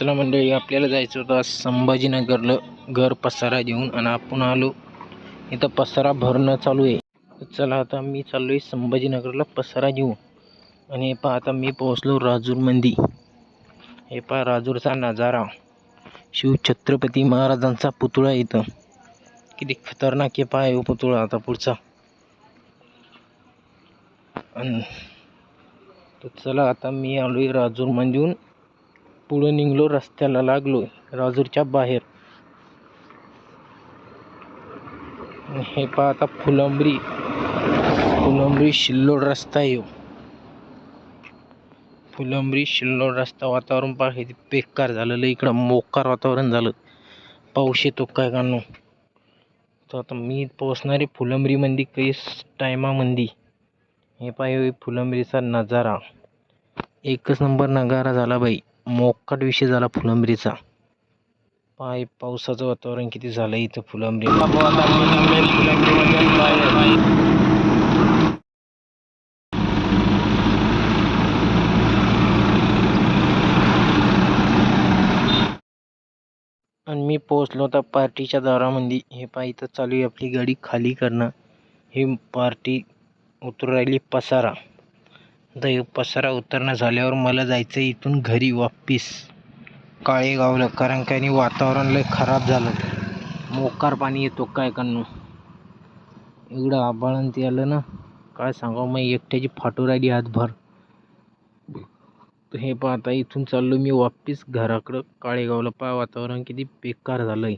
चला मंडळी आपल्याला जायचं होतं आज संभाजीनगरला घर पसारा देऊन आणि आपण आलो. इथं पसारा भरणं चालू आहे. चला आता मी चाललो आहे संभाजीनगरला पसारा देऊन. आणि हे पहा आता मी पोहोचलो राजूरमंदी हे पहा राजूरचा नजारा. शिव छत्रपती महाराजांचा पुतळा इथं. किती खतरनाक आहे पहा हे पुतळा आता पुढचा. अन तर चला आता मी आलो आहे राजूरमंदीहून पुढं निघलो रस्त्याला लागलो राजूरच्या बाहेर. हे पहा आता फुलंबरी. फुलंबरी शिल्लोड रस्ता येऊ हो. फुलंबरी शिल्लोड रस्ता वातावरण पहा हे बेकार झालेलं इकडं मोकार वातावरण झालं. पाऊस येतो काय कानो? तर आता मी पोचणार फुलंबरीमध्ये काही टायमामध्ये हे पाहिजे फुलंबरीचा नजारा. एकच नंबर नगारा झाला बाई. मोकाट विषय झाला फुलंब्रीचा. पाय पावसाचं वातावरण किती झालं इथं फुलंब्री. आणि मी पोहोचलो होता पार्टीच्या दारामध्ये. हे पाय इथं चालू आहे आपली गाडी खाली करणं. ही पार्टी उतरू राहिली पसारा. आता पसारा उतरणं झाल्यावर मला जायचं इथून घरी वापिस. काळेगावला कारण काही वातावरण लय खराब झालं. मोकार पाणी येतो काय करणं एवढं आबाळन ते आलं ना काय सांगावं मग एकट्याची फाटू राहिली हातभर. तर हे पाहता इथून चाललो मी वापिस. घराकडं काळेगावला पाय वातावरण किती बेकार झालं आहे